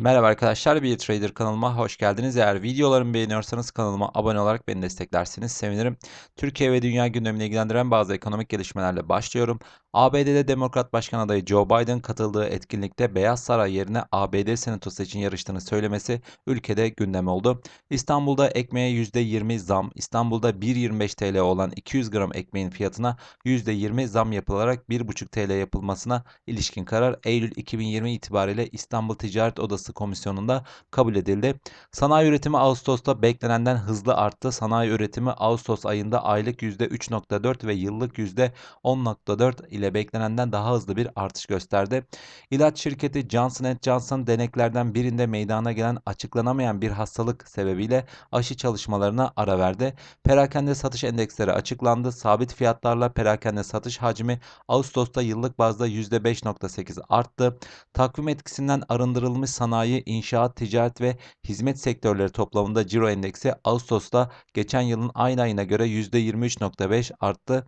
Merhaba arkadaşlar, bir Trader kanalıma hoş geldiniz. Eğer videolarımı beğeniyorsanız kanalıma abone olarak beni desteklersiniz sevinirim. Türkiye ve dünya gündemini ilgilendiren bazı ekonomik gelişmelerle başlıyorum. ABD'de Demokrat Başkan adayı Joe Biden katıldığı etkinlikte Beyaz Saray yerine ABD Senatosu için yarıştığını söylemesi ülkede gündem oldu. İstanbul'da ekmeğe %20 zam, İstanbul'da 1.25 TL olan 200 gram ekmeğin fiyatına %20 zam yapılarak 1.5 TL yapılmasına ilişkin karar Eylül 2020 itibariyle İstanbul Ticaret Odası Komisyonu'nda kabul edildi. Sanayi üretimi Ağustos'ta beklenenden hızlı arttı. Sanayi üretimi Ağustos ayında aylık %3.4 ve yıllık %10.4 ile beklenenden daha hızlı bir artış gösterdi. İlaç şirketi Johnson Johnson deneklerden birinde meydana gelen açıklanamayan bir hastalık sebebiyle aşı çalışmalarına ara verdi. Perakende satış endeksleri açıklandı. Sabit fiyatlarla perakende satış hacmi Ağustos'ta yıllık bazda %5.8 arttı. Takvim etkisinden arındırılmış sanayi, inşaat, ticaret ve hizmet sektörleri toplamında ciro endeksi Ağustos'ta geçen yılın aynı ayına göre %23.5 arttı.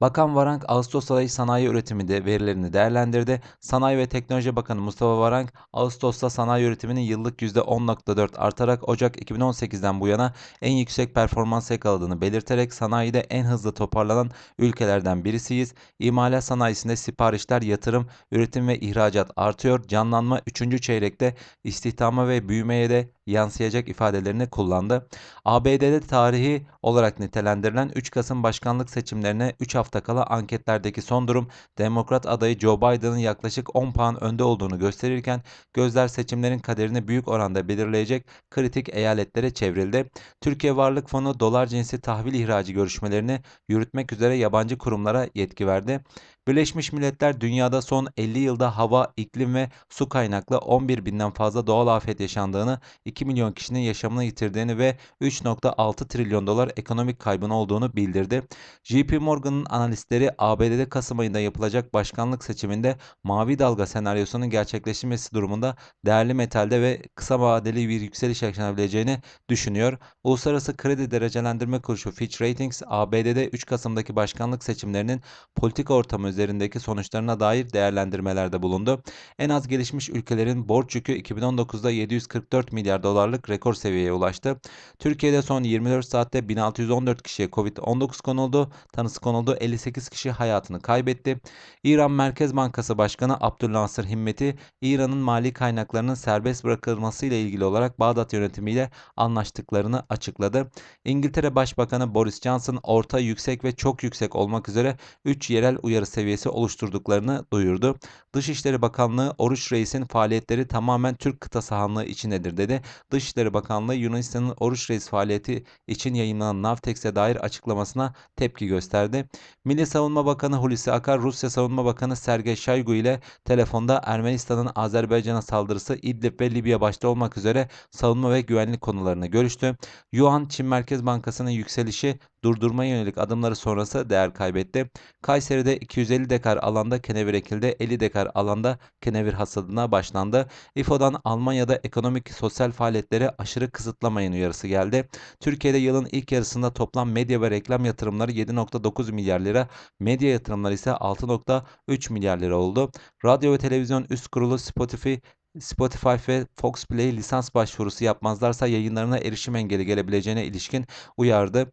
Bakan Varank Ağustos ayı sanayi üretimi de verilerini değerlendirdi. Sanayi ve Teknoloji Bakanı Mustafa Varank Ağustos'ta sanayi üretiminin yıllık %10.4 artarak Ocak 2018'den bu yana en yüksek performans yakaladığını belirterek sanayide en hızlı toparlanan ülkelerden birisiyiz. İmalat sanayisinde siparişler, yatırım, üretim ve ihracat artıyor. Canlanma 3. çeyrekte istihdama ve büyümeye de yansıyacak ifadelerini kullandı. ABD'de tarihi olarak nitelendirilen 3 Kasım başkanlık seçimlerine 3 hafta kala anketlerdeki son durum Demokrat adayı Joe Biden'ın yaklaşık 10 puan önde olduğunu gösterirken gözler seçimlerin kaderini büyük oranda belirleyecek kritik eyaletlere çevrildi. Türkiye Varlık Fonu dolar cinsi tahvil ihracı görüşmelerini yürütmek üzere yabancı kurumlara yetki verdi. Birleşmiş Milletler dünyada son 50 yılda hava, iklim ve su kaynaklı 11 binden fazla doğal afet yaşandığını, 2 milyon kişinin yaşamını yitirdiğini ve 3.6 trilyon dolar ekonomik kaybın olduğunu bildirdi. JP Morgan'ın analistleri ABD'de Kasım ayında yapılacak başkanlık seçiminde mavi dalga senaryosunun gerçekleşmesi durumunda değerli metalde ve kısa vadeli bir yükseliş yaşanabileceğini düşünüyor. Uluslararası Kredi Derecelendirme Kuruluşu Fitch Ratings ABD'de 3 Kasım'daki başkanlık seçimlerinin politika ortamı üzerindeki sonuçlarına dair değerlendirmelerde bulundu. En az gelişmiş ülkelerin borç yükü 2019'da 744 milyar dolarlık rekor seviyeye ulaştı. Türkiye'de son 24 saatte 1614 kişiye Covid-19 konuldu. Tanısı konuldu. 58 kişi hayatını kaybetti. İran Merkez Bankası Başkanı Abdülnasır Himmeti, İran'ın mali kaynaklarının serbest bırakılması ile ilgili olarak Bağdat yönetimiyle anlaştıklarını açıkladı. İngiltere Başbakanı Boris Johnson orta, yüksek ve çok yüksek olmak üzere 3 yerel uyarı seviyesi oluşturduklarını duyurdu. Dışişleri Bakanlığı Oruç Reis'in faaliyetleri tamamen Türk kıta sahanlığı içindedir dedi. Dışişleri Bakanlığı Yunanistan'ın Oruç Reis faaliyeti için yayınlanan Navtex'e dair açıklamasına tepki gösterdi. Milli Savunma Bakanı Hulusi Akar, Rusya Savunma Bakanı Sergey Shoigu ile telefonda Ermenistan'ın Azerbaycan'a saldırısı İdlib ve Libya başta olmak üzere savunma ve güvenlik konularını görüştü. Yuan Çin Merkez Bankası'nın yükselişi durdurmaya yönelik adımları sonrası değer kaybetti. Kayseri'de 250 dekar alanda kenevir ekildi. 50 dekar alanda kenevir hasadına başlandı. İFO'dan Almanya'da ekonomik sosyal faaliyetleri aşırı kısıtlamayın uyarısı geldi. Türkiye'de yılın ilk yarısında toplam medya ve reklam yatırımları 7.9 milyar lira, medya yatırımları ise 6.3 milyar lira oldu. Radyo ve televizyon üst kurulu Spotify Spotify ve Fox Play lisans başvurusu yapmazlarsa yayınlarına erişim engeli gelebileceğine ilişkin uyardı.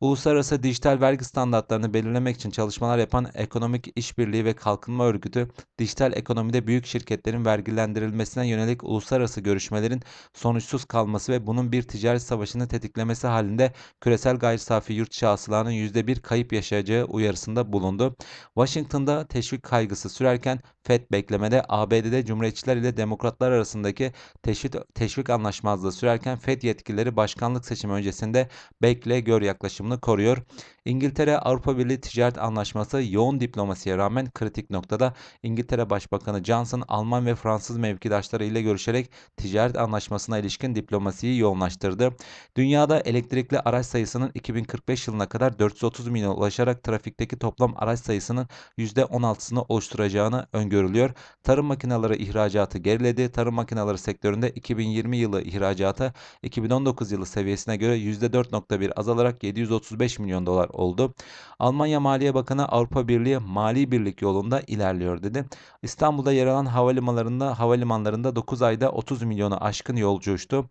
Uluslararası dijital vergi standartlarını belirlemek için çalışmalar yapan Ekonomik İşbirliği ve Kalkınma Örgütü, dijital ekonomide büyük şirketlerin vergilendirilmesine yönelik uluslararası görüşmelerin sonuçsuz kalması ve bunun bir ticaret savaşını tetiklemesi halinde küresel gayri safi yurt içi hasılanın %1 kayıp yaşayacağı uyarısında bulundu. Washington'da teşvik kaygısı sürerken FED beklemede ABD'de Cumhuriyetçiler ile Demokratlar arasındaki teşvik, teşvik anlaşmazlığı sürerken FED yetkilileri başkanlık seçimi öncesinde bekle gör yaklaşımını koruyor. İngiltere Avrupa Birliği Ticaret Anlaşması yoğun diplomasiye rağmen kritik noktada İngiltere Başbakanı Johnson Alman ve Fransız mevkidaşları ile görüşerek ticaret anlaşmasına ilişkin diplomasiyi yoğunlaştırdı. Dünyada elektrikli araç sayısının 2045 yılına kadar 430 milyona ulaşarak trafikteki toplam araç sayısının %16'sını oluşturacağını öngörülüyor. Tarım makineleri ihracatı geriledi. Tarım makineleri sektöründe 2020 yılı ihracatı 2019 yılı seviyesine göre %4.1 azalarak 730 235 milyon dolar oldu. Almanya Maliye Bakanı Avrupa Birliği mali birlik yolunda ilerliyor dedi. İstanbul'da yer alan havalimanlarında havalimanlarında 9 ayda 30 milyonu aşkın yolcu uçtu.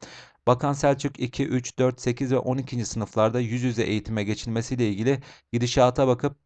Bakan Selçuk 2, 3, 4, 8 ve 12. sınıflarda yüz yüze eğitime geçilmesiyle ilgili gidişata bakıp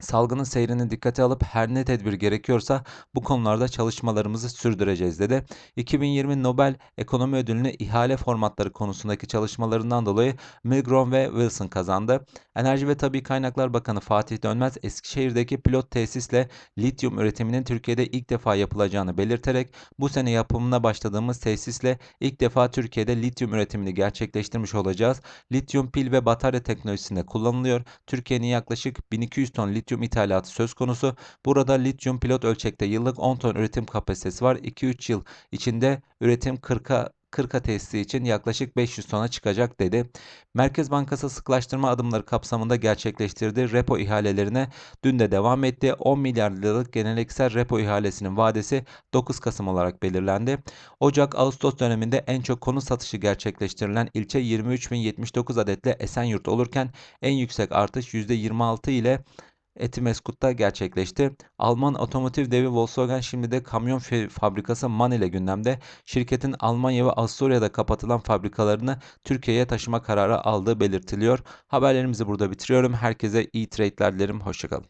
salgının seyrini dikkate alıp her ne tedbir gerekiyorsa bu konularda çalışmalarımızı sürdüreceğiz dedi. 2020 Nobel Ekonomi Ödülünü ihale formatları konusundaki çalışmalarından dolayı Milgrom ve Wilson kazandı. Enerji ve Tabi Kaynaklar Bakanı Fatih Dönmez Eskişehir'deki pilot tesisle lityum üretiminin Türkiye'de ilk defa yapılacağını belirterek bu sene yapımına başladığımız tesisle ilk defa Türkiye'de lityum üretimini gerçekleştirmiş olacağız. Lityum pil ve batarya teknolojisinde kullanılıyor. Türkiye'nin yaklaşık 1200 ton lityum lityum ithalatı söz konusu. Burada lityum pilot ölçekte yıllık 10 ton üretim kapasitesi var. 2-3 yıl içinde üretim 40'a 40 tesisi için yaklaşık 500 tona çıkacak dedi. Merkez Bankası sıklaştırma adımları kapsamında gerçekleştirdiği repo ihalelerine dün de devam etti. 10 milyar liralık geleneksel repo ihalesinin vadesi 9 Kasım olarak belirlendi. Ocak-Ağustos döneminde en çok konut satışı gerçekleştirilen ilçe 23.079 adetle Esenyurt olurken en yüksek artış %26 ile Etimeskut'ta gerçekleşti. Alman otomotiv devi Volkswagen şimdi de kamyon fabrikası MAN ile gündemde. Şirketin Almanya ve Avusturya'da kapatılan fabrikalarını Türkiye'ye taşıma kararı aldığı belirtiliyor. Haberlerimizi burada bitiriyorum. Herkese iyi trade'ler dilerim. Hoşçakalın.